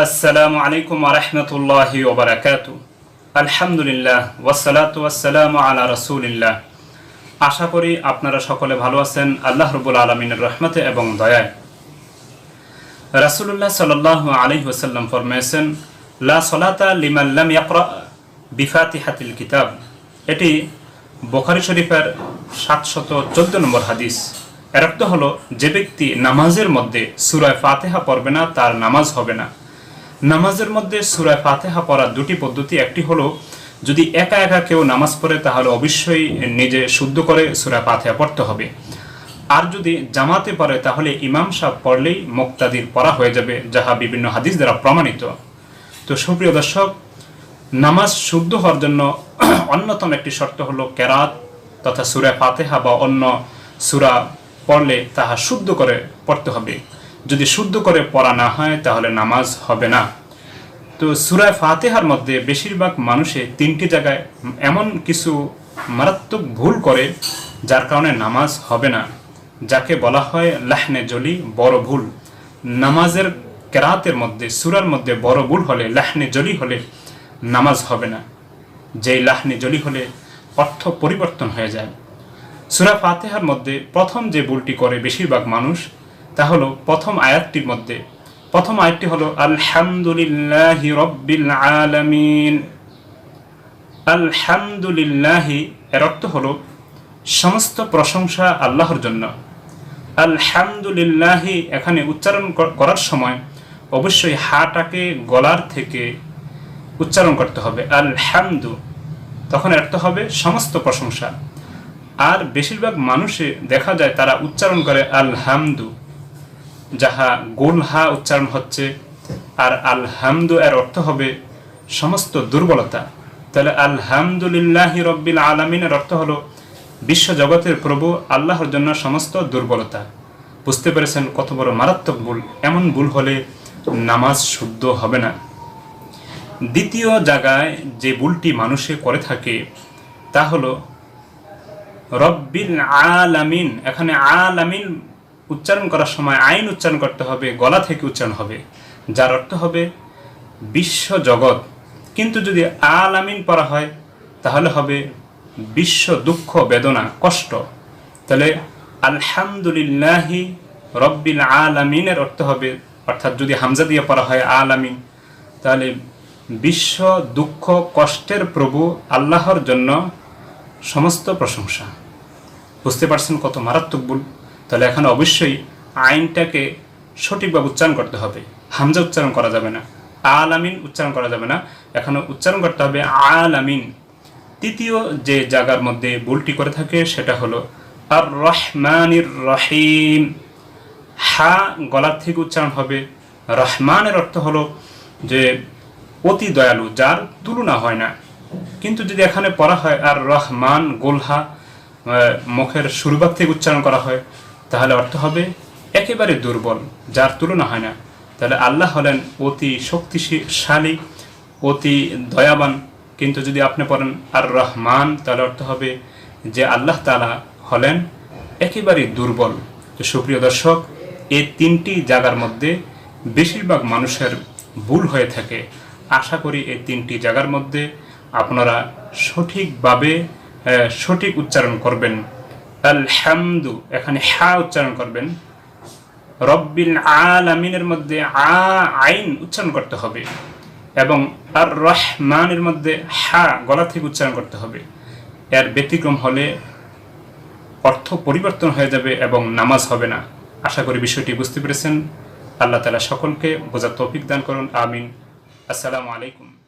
আসসালামু আলাইকুম আরহামতুল্লাহি ওবরাকাত আলহামদুলিল্লাহ ওয়াসালাতু ওয়াসালামু আলা রসুলিল্লাহ। আশা করি আপনারা সকলে ভালো আছেন। আল্লাহ রবুল আলমিনের রহমতে এবং দয়ায়। রাসুলুল্লাহ সাল্লাহ আলহি ওসাল্লাম ফরমাইছেন লা সলাতা লিমাল্লাম ইয়াকরা বিফাতিহাতিল কিতাব। এটি বোখারি শরীফের সাতশত চোদ্দ নম্বর হাদিস। এর অর্থ হলো, যে ব্যক্তি নামাজের মধ্যে সুরায় ফাতেহা পড়বে না, তার নামাজ হবে না। নামাজের মধ্যে সুরায় ফাতেহা পড়ার দুটি পদ্ধতি, একটি হলো যদি একা একা কেউ নামাজ পড়ে, তাহলে অবশ্যই নিজে শুদ্ধ করে সুরায় ফাতেহা পড়তে হবে। আর যদি জামাতে পড়ে, তাহলে ইমাম সাহ পড়লেই মুক্তাদির পড়া হয়ে যাবে, যাহা বিভিন্ন হাদিস দ্বারা প্রমাণিত। তো সুপ্রিয় দর্শক, নামাজ শুদ্ধ হওয়ার জন্য অন্যতম একটি শর্ত হলো কেরাত তথা সুরা ফাতেহা বা অন্য সুরা পড়লে তাহা শুদ্ধ করে পড়তে হবে। যদি শুদ্ধ করে পড়া না হয়, তাহলে নামাজ হবে না। তো সুরায় ফাতেহার মধ্যে বেশিরভাগ মানুষে তিনটি জায়গায় এমন কিছু মারাত্মক ভুল করে, যার কারণে নামাজ হবে না। যাকে বলা হয় লাহনে জলি, বড় ভুল। নামাজের কেরাতের মধ্যে, সুরার মধ্যে বড় ভুল হলে, লাহনে জলি হলে নামাজ হবে না। যেই লাহনে জলি হলে অর্থ পরিবর্তন হয়ে যায়। সুরা ফাতেহার মধ্যে প্রথম যে ভুলটি করে বেশিরভাগ মানুষ তা হলো প্রথম আয়াতটির মধ্যে। প্রথম আয়াতটি হলো, আলহামদুলিল্লাহি রব্বিল আলামিন। আলহামদুলিল্লাহি এর অর্থ হলো, সমস্ত প্রশংসা আল্লাহর জন্য। আলহামদুলিল্লাহি এখানে উচ্চারণ করার সময় অবশ্যই হাটাকে গলার থেকে উচ্চারণ করতে হবে। আলহামদু, তখন অর্থ হবে সমস্ত প্রশংসা। আর বেশিরভাগ মানুষে দেখা যায় তারা উচ্চারণ করে আলহামদু। যাহা গোলহা উচ্চারণ হচ্ছে, আর আলহামদু এর অর্থ হবে সমস্ত দুর্বলতা। তাহলে আলহামদুলিল্লাহি রব্বিল আলমিনের অর্থ হলো বিশ্ব জগতের প্রভু আল্লাহর জন্য সমস্ত দুর্বলতা। বুঝতে পেরেছেন কত বড় মারাত্মক ভুল। এমন ভুল হলে নামাজ শুদ্ধ হবে না। দ্বিতীয় জায়গায় যে ভুলটি মানুষে করে থাকে, তা হলো রব্বিল আলামিন। এখানে আলামিন উচ্চারণ করার সময় আইন উচ্চারণ করতে হবে, গলা থেকে উচ্চারণ হবে। যার অর্থ হবে বিশ্ব জগৎ। কিন্তু যদি আল আমিন পড়া হয়, তাহলে হবে বিশ্ব দুঃখ, বেদনা, কষ্ট। তাহলে আলহামদুলিল্লাহি রব্বিল আল আমিনের অর্থ হবে, অর্থাৎ যদি হামজা দিয়ে পড়া হয় আল আমিন তাহলে বিশ্ব দুঃখ, কষ্টের প্রভু আল্লাহর জন্য সমস্ত প্রশংসা। বুঝতে পারছেন কত মারাত্মক ভুল? তাহলে এখানে অবশ্যই আইনটাকে সঠিকভাবে উচ্চারণ করতে হবে। হামজা উচ্চারণ করা যাবে না আল আমিন উচ্চারণ করা যাবে না। এখানে উচ্চারণ করতে হবে আল আমিন তৃতীয় যে জায়গার মধ্যে ভুলটি করে থাকে সেটা হলো আর রহমানির রহিম। হা গলার থেকে উচ্চারণ হবে। রহমানের অর্থ হলো যে অতি দয়ালু, যার তুলনা হয় না। কিন্তু যদি এখানে পড়া হয় আর রহমান গোলহা মুখের শুরুবাগ থেকে উচ্চারণ করা হয় তাহলে অর্থ হবে একেবারে দুর্বল, যার তুলনা হয় না। তাহলে আল্লাহ হলেন অতি শক্তিশালী, অতি দয়াবান। কিন্তু যদি আপনি পড়েন আর রহমান তাহলে অর্থ হবে যে আল্লাহ তালা হলেন একেবারে দুর্বল। তো সুপ্রিয় দর্শক, এই তিনটি জায়গার মধ্যে বেশিরভাগ মানুষের ভুল হয়ে থাকে। আশা করি এই তিনটি জায়গার মধ্যে আপনারা সঠিকভাবে সঠিক উচ্চারণ করবেন। আলহামদু, এখানে হা উচ্চারণ করবেন। রব্বিল আলামিনের মধ্যে আ, আইন উচ্চারণ করতে হবে এবং আর রহমানের মধ্যে হা, গলা থেকে উচ্চারণ করতে হবে। এর ব্যতিক্রম হলে অর্থ পরিবর্তন হয়ে যাবে এবং নামাজ হবে না। আশা করি বিষয়টি বুঝতে পেরেছেন। আল্লাহ তালা সকলকে বোঝার তৌফিক দান করুন। আমিন। আসসালামু আলাইকুম।